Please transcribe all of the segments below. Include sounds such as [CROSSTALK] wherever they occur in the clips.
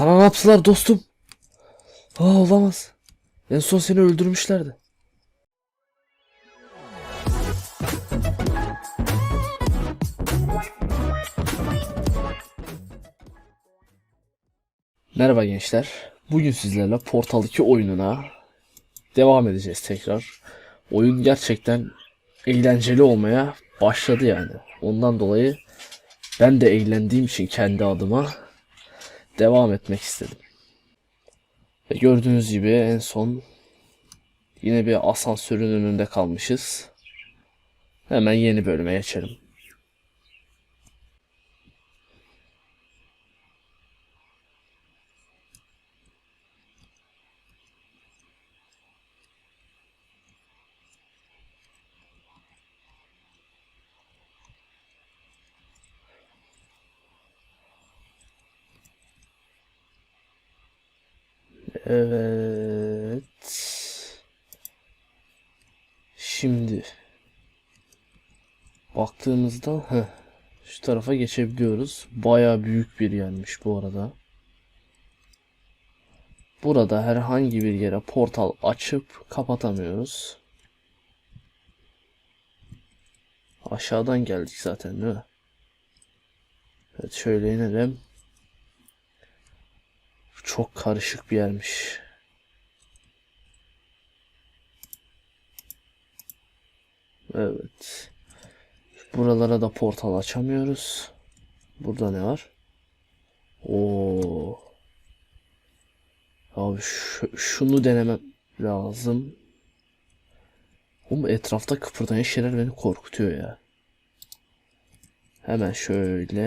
Sana ne yaptılar dostum? Aa olamaz. En son seni öldürmüşlerdi. Merhaba gençler. Bugün sizlerle Portal 2 oyununa devam edeceğiz tekrar. Oyun gerçekten eğlenceli olmaya başladı yani. Ondan dolayı ben de eğlendiğim için kendi adıma devam etmek istedim. Ve gördüğünüz gibi en son yine bir asansörün önünde kalmışız. Hemen yeni bölüme geçelim. Evet. Şimdi baktığımızda heh, şu tarafa geçebiliyoruz. Baya büyük bir yermiş bu arada. Burada herhangi bir yere portal açıp kapatamıyoruz. Aşağıdan geldik zaten değil mi? Evet şöyle inelim. Çok karışık bir yermiş. Evet. Buralara da portal açamıyoruz. Burada ne var? Oo. Abi şu- şunu denemem lazım. Oğlum etrafta kıpırdayan şeyler beni korkutuyor ya. Hemen şöyle.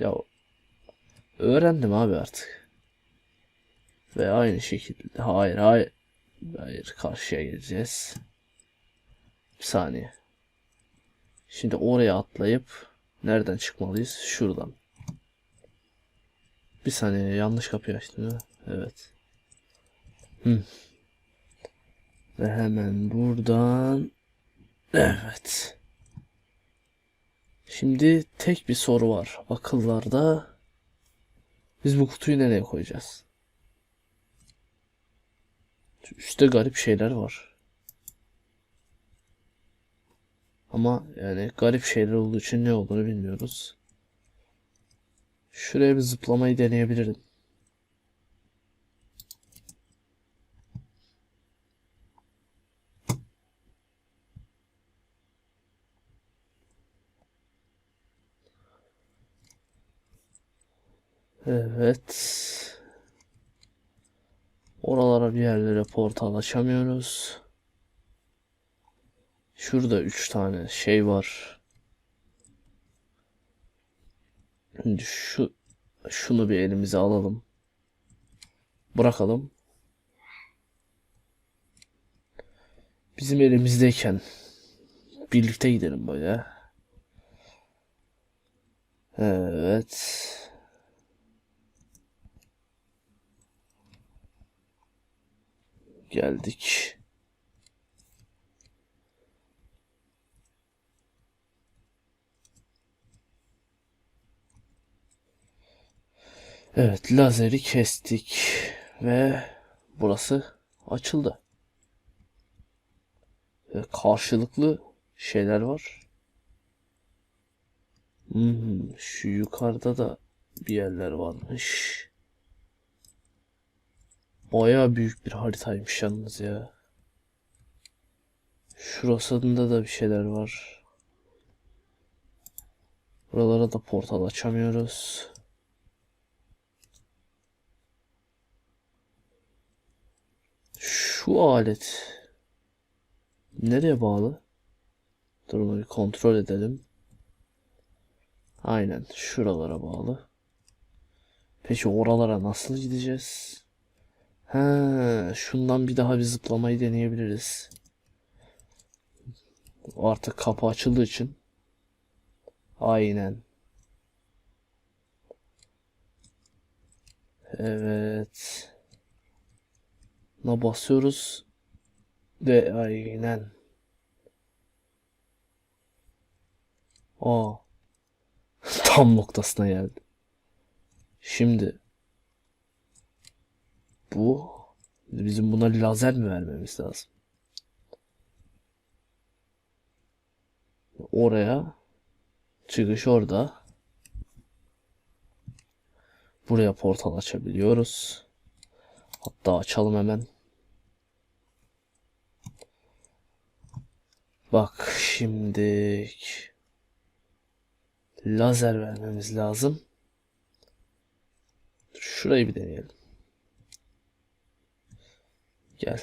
Ya öğrendim abi artık. Ve aynı şekilde hayır hayır hayır karşıya geleceğiz. Bir saniye. Şimdi oraya atlayıp nereden çıkmalıyız? Şuradan. Bir saniye yanlış kapıyı açtım? Evet. Hı. Ve hemen buradan Evet. Şimdi tek bir soru var. Akıllarda biz bu kutuyu nereye koyacağız? Üstte garip şeyler var. Ama yani garip şeyler olduğu için ne olduğunu bilmiyoruz. Şuraya bir zıplamayı deneyebilirim. Evet. Oralara bir yerlere portal açamıyoruz. Şurada üç tane şey var. Şimdi şu şunu bir elimize alalım. Bırakalım. Bizim elimizdeyken birlikte gidelim böyle. Evet. Geldik. Evet, lazeri kestik ve burası açıldı. Ve karşılıklı şeyler var. Hmm, şu yukarıda da bir yerler varmış. Baya büyük bir haritaymış yalnız ya. Şurasında da bir şeyler var. Buralara da portal açamıyoruz. Şu alet nereye bağlı? Dur onu bir kontrol edelim. Aynen şuralara bağlı. Peki oralara nasıl gideceğiz? He, şundan bir daha bir zıplamayı deneyebiliriz. Artık kapı açıldığı için. Aynen. Evet. Buna basıyoruz. Ve aynen. Aa. [LAUGHS] Tam noktasına geldi. Şimdi bu bizim buna lazer mi vermemiz lazım? Oraya çıkış orada. Buraya portal açabiliyoruz. Hatta açalım hemen. Bak şimdi lazer vermemiz lazım. Şurayı bir deneyelim. Gel.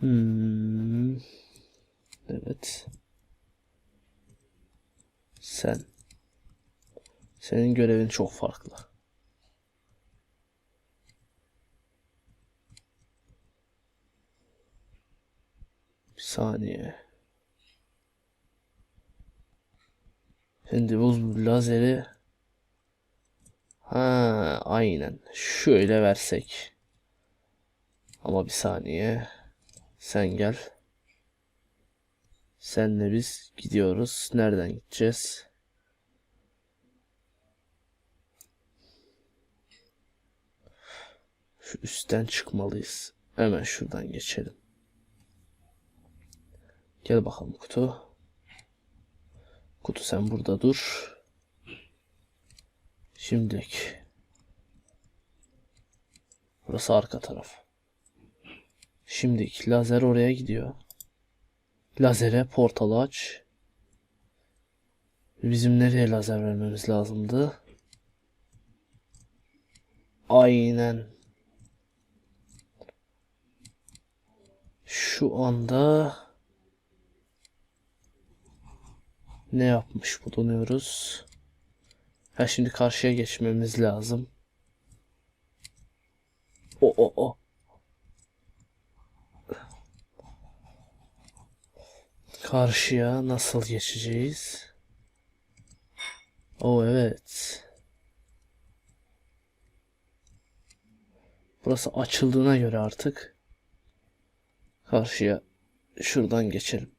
Hmm. Evet. Sen. Senin görevin çok farklı. Bir saniye. Şimdi bu lazeri ha aynen şöyle versek. Ama bir saniye. Sen gel. Senle biz gidiyoruz. Nereden gideceğiz? Şu üstten çıkmalıyız. Hemen şuradan geçelim. Gel bakalım kutu. Kutu sen burada dur. Şimdilik. Burası arka taraf. Şimdilik lazer oraya gidiyor. Lazere portalı aç. Bizim nereye lazer vermemiz lazımdı? Aynen. Şu anda ne yapmış bulunuyoruz? Ha şimdi karşıya geçmemiz lazım. O o o. Karşıya nasıl geçeceğiz? O evet. Burası açıldığına göre artık karşıya şuradan geçelim.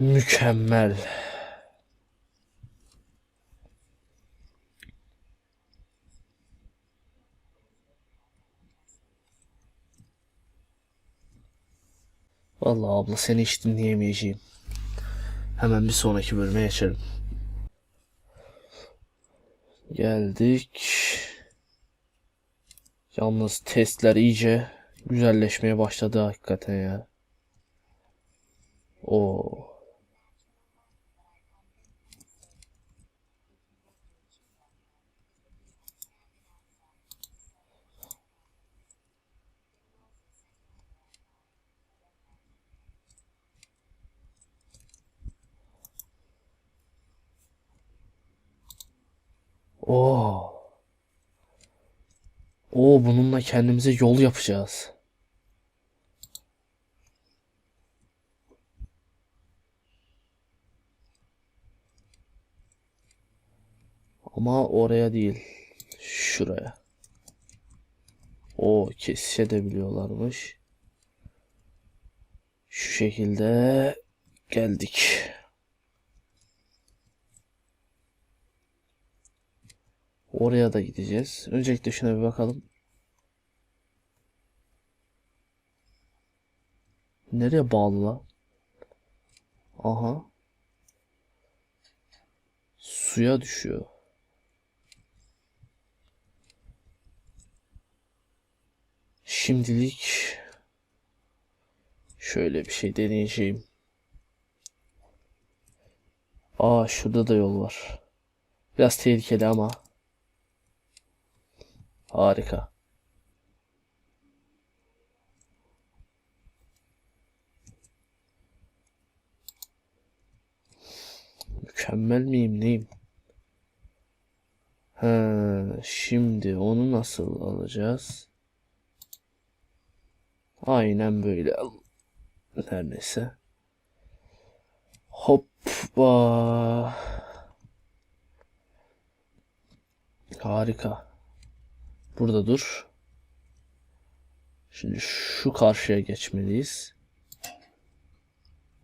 Mükemmel. Vallahi abla seni hiç dinleyemeyeceğim. Hemen bir sonraki bölüme geçelim. Geldik. Yalnız testler iyice güzelleşmeye başladı hakikaten ya. Oo. Oo. Oo bununla kendimize yol yapacağız. Ama oraya değil. Şuraya. O kesişebiliyorlarmış. Şu şekilde geldik. Oraya da gideceğiz. Öncelikle şuna bir bakalım. Nereye bağlı la? Aha. Suya düşüyor. Şimdilik şöyle bir şey deneyeceğim. Aa şurada da yol var. Biraz tehlikeli ama. Harika. Mükemmel miyim neyim? Ha, şimdi onu nasıl alacağız? Aynen böyle. Her neyse. Hoppa. Harika. Burada dur. Şimdi şu karşıya geçmeliyiz.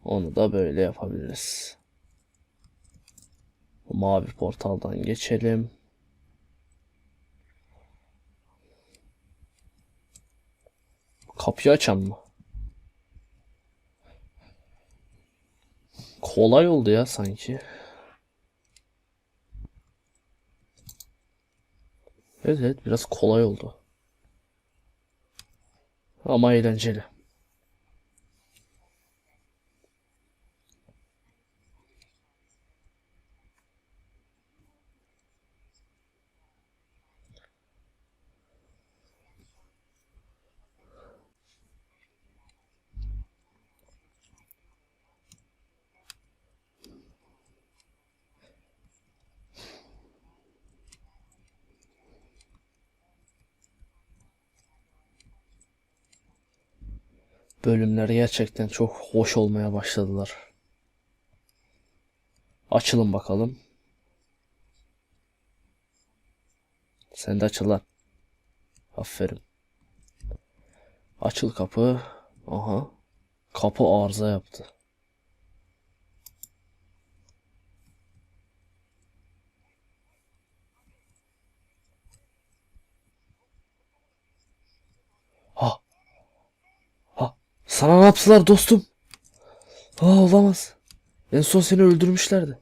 Onu da böyle yapabiliriz. Mavi portaldan geçelim. Kapıyı açan mı? Kolay oldu ya sanki. Evet evet biraz kolay oldu. Ama eğlenceli. Bölümler gerçekten çok hoş olmaya başladılar. Açılın bakalım. Sen de açıl lan. Aferin. Açıl kapı. Aha. Kapı arıza yaptı. Ha. Ha. Sana ne yaptılar dostum? Aa olamaz. En son seni öldürmüşlerdi.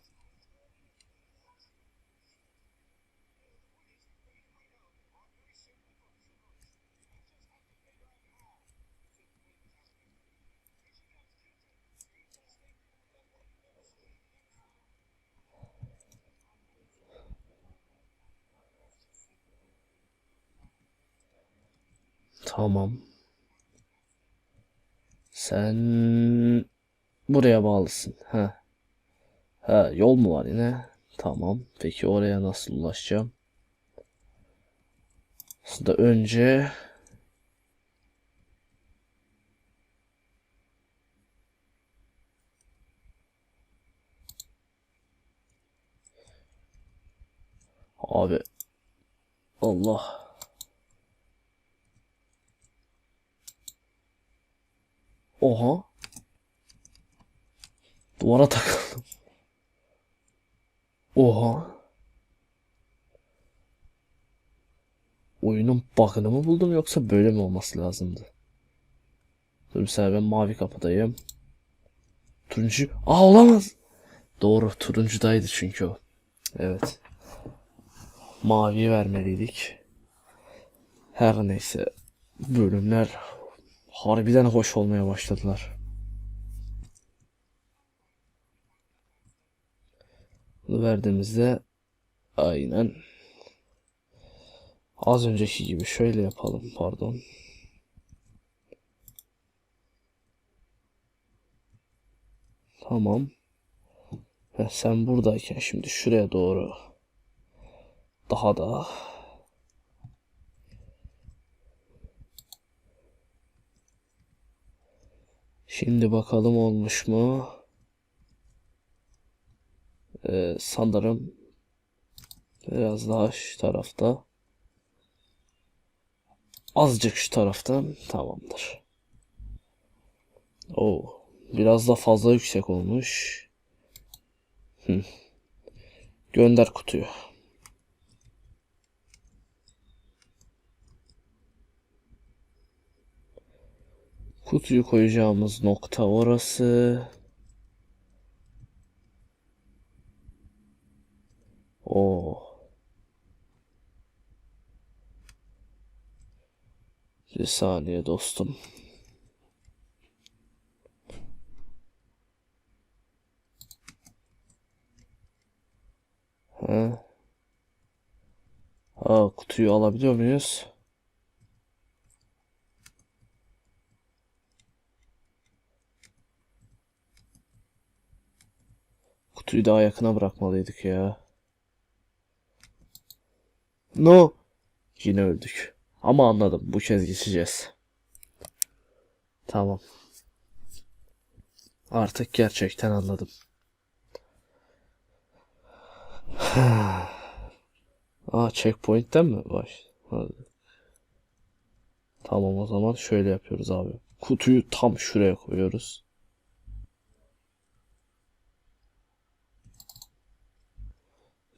Tamam. Sen buraya bağlısın. Ha. Ha, yol mu var yine? Tamam. Peki oraya nasıl ulaşacağım? Aslında önce Abi Allah Oha Duvara takıldım Oha Oyunun bug'ını mı buldum yoksa böyle mi olması lazımdı? Dur mesela ben mavi kapıdayım. Turuncu. Aa olamaz. Doğru turuncudaydı çünkü o. Evet. Maviyi vermeliydik. Her neyse. Bölümler harbiden hoş olmaya başladılar. Bunu verdiğimizde aynen Az önceki gibi şöyle yapalım pardon. Tamam. Ve sen buradayken şimdi şuraya doğru daha da Şimdi bakalım olmuş mu? Ee, sanırım biraz daha şu tarafta. Azıcık şu taraftan tamamdır. Oo, biraz da fazla yüksek olmuş. Hı. Gönder kutuyu. Kutuyu koyacağımız nokta orası. Oo. Bir saniye dostum. Ha. Ha, kutuyu alabiliyor muyuz? Kutuyu daha yakına bırakmalıydık ya. No. Yine öldük. Ama anladım. Bu kez geçeceğiz. Tamam. Artık gerçekten anladım. [SIGHS] Aa checkpoint'ten mi baş? Tamam o zaman şöyle yapıyoruz abi. Kutuyu tam şuraya koyuyoruz.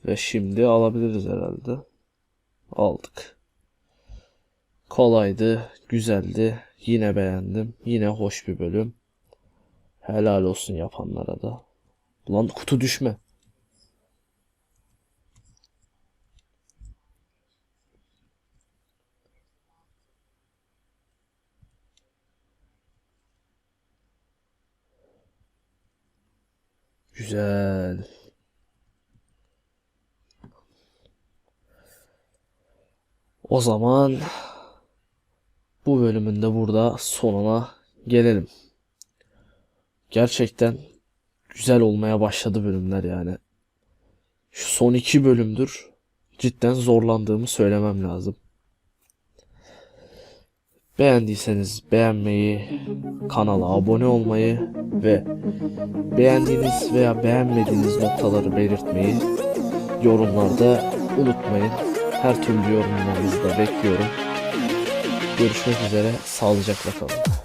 Ve şimdi alabiliriz herhalde. Aldık. Kolaydı, güzeldi. Yine beğendim. Yine hoş bir bölüm. Helal olsun yapanlara da. Lan kutu düşme. Güzel. O zaman bu bölümün de burada sonuna gelelim. Gerçekten güzel olmaya başladı bölümler yani. Şu son iki bölümdür cidden zorlandığımı söylemem lazım. Beğendiyseniz beğenmeyi, kanala abone olmayı ve beğendiğiniz veya beğenmediğiniz noktaları belirtmeyi yorumlarda unutmayın. Her türlü yorumlarınızı da bekliyorum. Görüşmek üzere, sağlıcakla kalın.